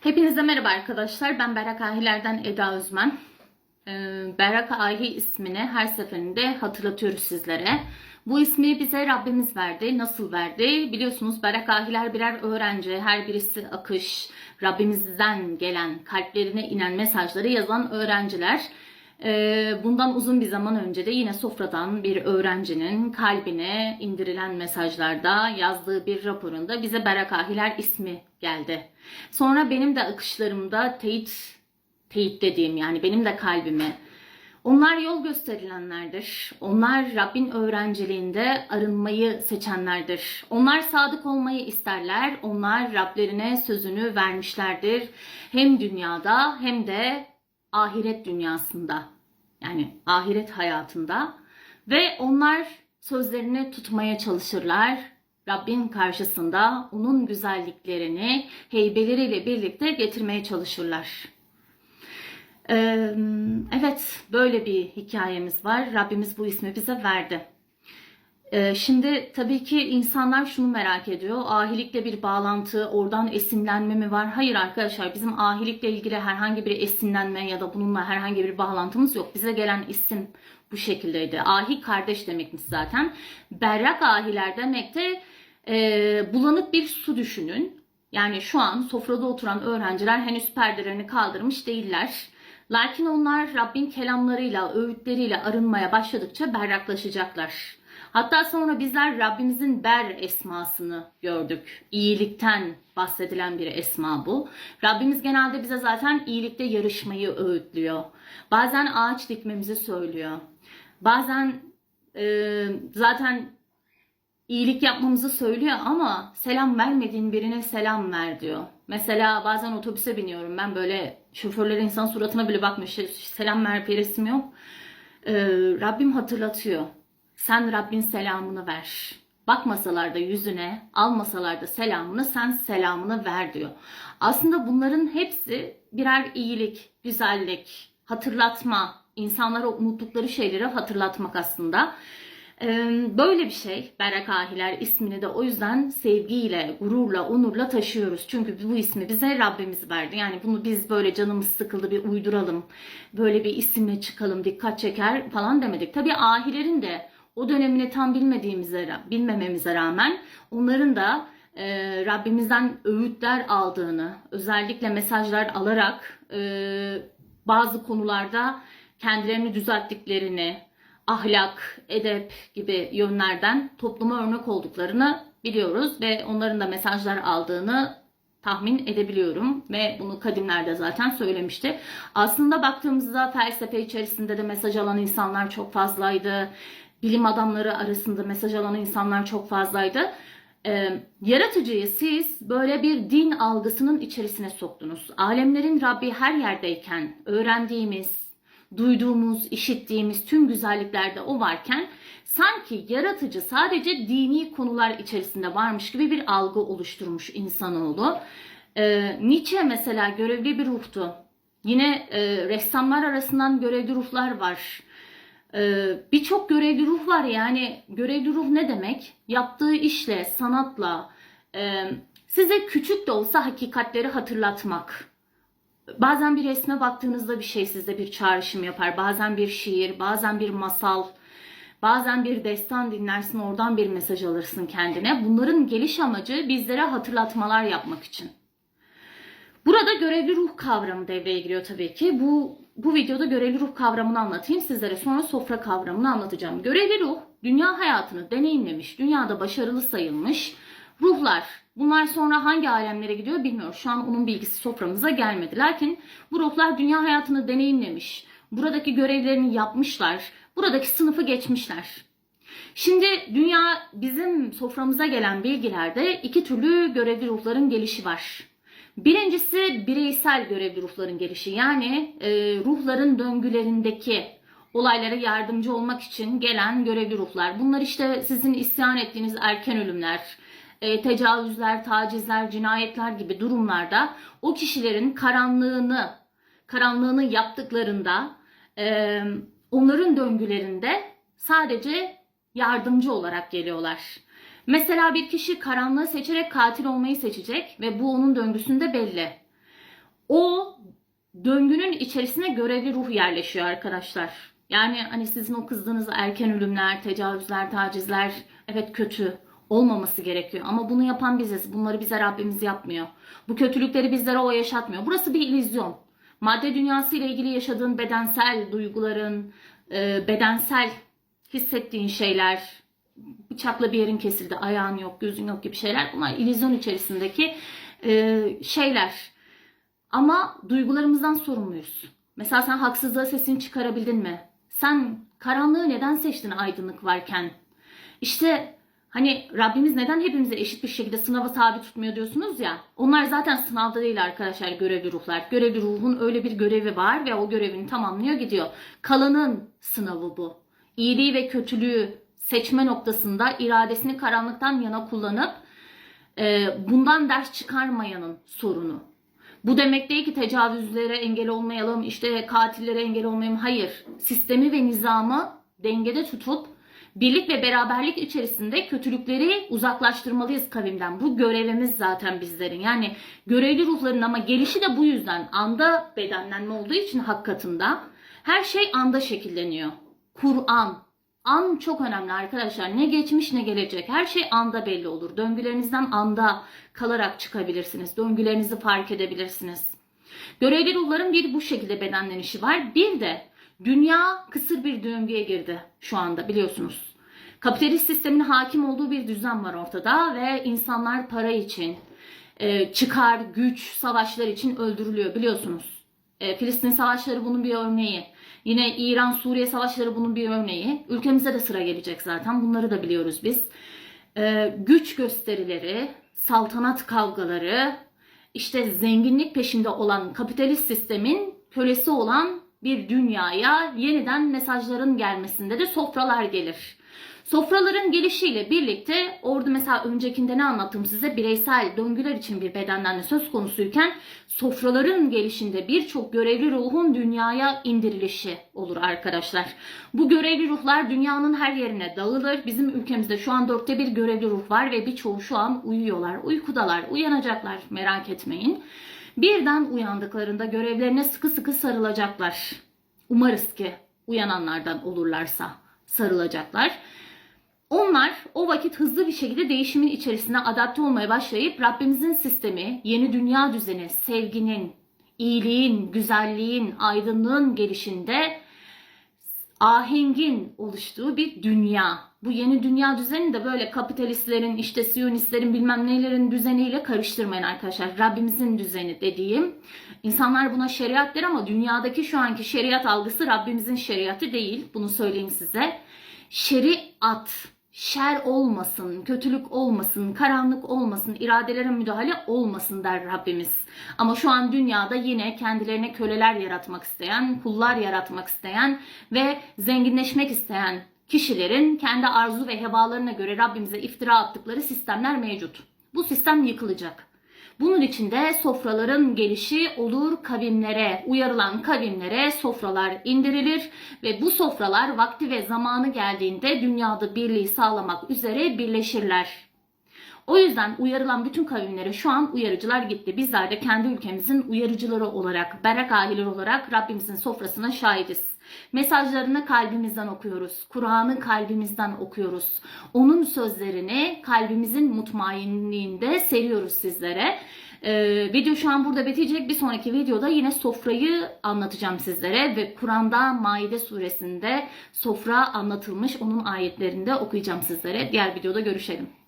Hepinize merhaba arkadaşlar. Ben Berrak Ahiler'den Eda Özmen. Ee, Berrak Ahi ismini her seferinde hatırlatıyoruz sizlere. Bu ismi bize Rabbimiz verdi. Nasıl verdi? Biliyorsunuz Berrak Ahiler birer öğrenci. Her birisi akış, Rabbimizden gelen, kalplerine inen mesajları yazan öğrenciler. Ee, Bundan uzun bir zaman önce de yine sofradan bir öğrencinin kalbine indirilen mesajlarda yazdığı bir raporunda bize Berrak Ahiler ismi geldi. Sonra benim de akışlarımda teyit, teyit dediğim yani benim de kalbime onlar yol gösterilenlerdir. Onlar Rabbin öğrenciliğinde arınmayı seçenlerdir. Onlar sadık olmayı isterler. Onlar Rablerine sözünü vermişlerdir. Hem dünyada hem de ahiret dünyasında. Yani ahiret hayatında. Ve onlar sözlerini tutmaya çalışırlar. Rabbin karşısında onun güzelliklerini heybeleriyle birlikte getirmeye çalışırlar. Ee, Evet, böyle bir hikayemiz var. Rabbimiz bu ismi bize verdi. Ee, Şimdi tabii ki insanlar şunu merak ediyor. Ahilikle bir bağlantı, oradan esinlenme mi var? Hayır arkadaşlar, bizim ahilikle ilgili herhangi bir esinlenme ya da bununla herhangi bir bağlantımız yok. Bize gelen isim bu şekildeydi. Ahi kardeş demekmiş zaten. Berrak ahiler demek de e, bulanık bir su düşünün. Yani şu an sofrada oturan öğrenciler henüz perdelerini kaldırmış değiller. Lakin onlar Rabbin kelamlarıyla, öğütleriyle arınmaya başladıkça berraklaşacaklar. Hatta sonra bizler Rabbimizin Ber esmasını gördük. İyilikten bahsedilen bir esma bu. Rabbimiz genelde bize zaten iyilikte yarışmayı öğütlüyor. Bazen ağaç dikmemizi söylüyor. Bazen e, zaten iyilik yapmamızı söylüyor ama selam vermediğin birine selam ver diyor. Mesela bazen otobüse biniyorum ben böyle şoförlerin insan suratına bile bakmış selam ver resim yok. Ee, Rabbim hatırlatıyor. Sen Rabbin selamını ver. Bakmasalar da yüzüne, almasalar da selamını sen selamını ver diyor. Aslında bunların hepsi birer iyilik, güzellik, hatırlatma, insanlara unuttukları şeyleri hatırlatmak aslında. Böyle bir şey Berrak Ahiler ismini de o yüzden sevgiyle, gururla, onurla taşıyoruz. Çünkü bu ismi bize Rabbimiz verdi. Yani bunu biz böyle canımız sıkıldı bir uyduralım, böyle bir isimle çıkalım, dikkat çeker falan demedik. Tabii ahilerin de o dönemini tam bilmediğimize, bilmememize rağmen onların da e, Rabbimizden öğütler aldığını, özellikle mesajlar alarak e, bazı konularda kendilerini düzelttiklerini, ahlak, edep gibi yönlerden topluma örnek olduklarını biliyoruz ve onların da mesajlar aldığını tahmin edebiliyorum ve bunu kadimlerde zaten söylemişti. Aslında baktığımızda felsefe içerisinde de mesaj alan insanlar çok fazlaydı. Bilim adamları arasında mesaj alan insanlar çok fazlaydı. Ee, yaratıcıyı siz böyle bir din algısının içerisine soktunuz. Alemlerin Rabbi her yerdeyken öğrendiğimiz, duyduğumuz, işittiğimiz tüm güzelliklerde o varken sanki yaratıcı sadece dini konular içerisinde varmış gibi bir algı oluşturmuş insanoğlu. Ee, Nietzsche mesela görevli bir ruhtu. Yine e, ressamlar arasından görevli ruhlar var. Ee, Birçok görevli ruh var yani görevli ruh ne demek? Yaptığı işle, sanatla e, size küçük de olsa hakikatleri hatırlatmak. Bazen bir resme baktığınızda bir şey sizde bir çağrışım yapar. Bazen bir şiir, bazen bir masal, bazen bir destan dinlersin oradan bir mesaj alırsın kendine. Bunların geliş amacı bizlere hatırlatmalar yapmak için. Burada görevli ruh kavramı devreye giriyor tabii ki. Bu bu videoda görevli ruh kavramını anlatayım sizlere. Sonra sofra kavramını anlatacağım. Görevli ruh dünya hayatını deneyimlemiş, dünyada başarılı sayılmış ruhlar. Bunlar sonra hangi alemlere gidiyor bilmiyorum. Şu an onun bilgisi soframıza gelmedi. Lakin bu ruhlar dünya hayatını deneyimlemiş. Buradaki görevlerini yapmışlar. Buradaki sınıfı geçmişler. Şimdi dünya bizim soframıza gelen bilgilerde iki türlü görevli ruhların gelişi var. Birincisi bireysel görevli ruhların gelişi. Yani e, ruhların döngülerindeki olaylara yardımcı olmak için gelen görevli ruhlar. Bunlar işte sizin isyan ettiğiniz erken ölümler, e, tecavüzler, tacizler, cinayetler gibi durumlarda o kişilerin karanlığını karanlığını yaptıklarında e, onların döngülerinde sadece yardımcı olarak geliyorlar. Mesela bir kişi karanlığı seçerek katil olmayı seçecek ve bu onun döngüsünde belli. o döngünün içerisine görevli ruh yerleşiyor arkadaşlar. Yani hani sizin o kızdığınız erken ölümler, tecavüzler, tacizler evet kötü olmaması gerekiyor. Ama bunu yapan biziz. Bunları bize Rabbimiz yapmıyor. Bu kötülükleri bizlere o yaşatmıyor. Burası bir illüzyon. Madde dünyası ile ilgili yaşadığın bedensel duyguların, e, bedensel hissettiğin şeyler, bıçakla bir yerin kesildi, ayağın yok, gözün yok gibi şeyler. Bunlar illüzyon içerisindeki e, şeyler. Ama duygularımızdan sorumluyuz. Mesela sen haksızlığa sesini çıkarabildin mi? Sen karanlığı neden seçtin aydınlık varken? İşte hani Rabbimiz neden hepimizi eşit bir şekilde sınava tabi tutmuyor diyorsunuz ya. Onlar zaten sınavda değil arkadaşlar görevli ruhlar. Görevli ruhun öyle bir görevi var ve o görevini tamamlıyor gidiyor. Kalanın sınavı bu. İyiliği ve kötülüğü seçme noktasında iradesini karanlıktan yana kullanıp e, bundan ders çıkarmayanın sorunu. Bu demek değil ki tecavüzlere engel olmayalım, işte katillere engel olmayalım. Hayır. Sistemi ve nizamı dengede tutup birlik ve beraberlik içerisinde kötülükleri uzaklaştırmalıyız kavimden. Bu görevimiz zaten bizlerin. Yani görevli ruhların ama gelişi de bu yüzden. Anda bedenlenme olduğu için hak katında her şey anda şekilleniyor. Kur'an, An çok önemli arkadaşlar. Ne geçmiş ne gelecek. Her şey anda belli olur. Döngülerinizden anda kalarak çıkabilirsiniz. Döngülerinizi fark edebilirsiniz. Görevli ruhların bir bu şekilde bedenlenişi var. Bir de dünya kısır bir döngüye girdi şu anda biliyorsunuz. Kapitalist sistemin hakim olduğu bir düzen var ortada ve insanlar para için, e, çıkar, güç, savaşlar için öldürülüyor biliyorsunuz. E, Filistin savaşları bunun bir örneği. Yine İran-Suriye savaşları bunun bir örneği. Ülkemize de sıra gelecek zaten. Bunları da biliyoruz biz. Ee, güç gösterileri, saltanat kavgaları, işte zenginlik peşinde olan kapitalist sistemin kölesi olan bir dünyaya yeniden mesajların gelmesinde de sofralar gelir. Sofraların gelişiyle birlikte orada mesela öncekinde ne anlattım size bireysel döngüler için bir bedenlenme söz konusuyken sofraların gelişinde birçok görevli ruhun dünyaya indirilişi olur arkadaşlar. Bu görevli ruhlar dünyanın her yerine dağılır. Bizim ülkemizde şu an dörtte bir görevli ruh var ve birçoğu şu an uyuyorlar, uykudalar, uyanacaklar merak etmeyin. Birden uyandıklarında görevlerine sıkı sıkı sarılacaklar. Umarız ki uyananlardan olurlarsa sarılacaklar. Onlar o vakit hızlı bir şekilde değişimin içerisine adapte olmaya başlayıp Rabbimizin sistemi, yeni dünya düzeni, sevginin, iyiliğin, güzelliğin, aydınlığın gelişinde ahengin oluştuğu bir dünya. Bu yeni dünya düzeni de böyle kapitalistlerin, işte siyonistlerin bilmem nelerin düzeniyle karıştırmayın arkadaşlar. Rabbimizin düzeni dediğim. İnsanlar buna şeriat der ama dünyadaki şu anki şeriat algısı Rabbimizin şeriatı değil. Bunu söyleyeyim size. Şeriat şer olmasın, kötülük olmasın, karanlık olmasın, iradelere müdahale olmasın der Rabbimiz. Ama şu an dünyada yine kendilerine köleler yaratmak isteyen, kullar yaratmak isteyen ve zenginleşmek isteyen kişilerin kendi arzu ve hevalarına göre Rabbimize iftira attıkları sistemler mevcut. Bu sistem yıkılacak. Bunun için de sofraların gelişi olur kavimlere, uyarılan kavimlere sofralar indirilir ve bu sofralar vakti ve zamanı geldiğinde dünyada birliği sağlamak üzere birleşirler. O yüzden uyarılan bütün kavimlere şu an uyarıcılar gitti. Bizler de kendi ülkemizin uyarıcıları olarak, berak ahileri olarak Rabbimizin sofrasına şahidiz. Mesajlarını kalbimizden okuyoruz. Kur'an'ı kalbimizden okuyoruz. Onun sözlerini kalbimizin mutmainliğinde seriyoruz sizlere. Ee, video şu an burada bitecek. Bir sonraki videoda yine sofrayı anlatacağım sizlere ve Kur'an'da Maide suresinde sofra anlatılmış. Onun ayetlerinde okuyacağım sizlere. Diğer videoda görüşelim.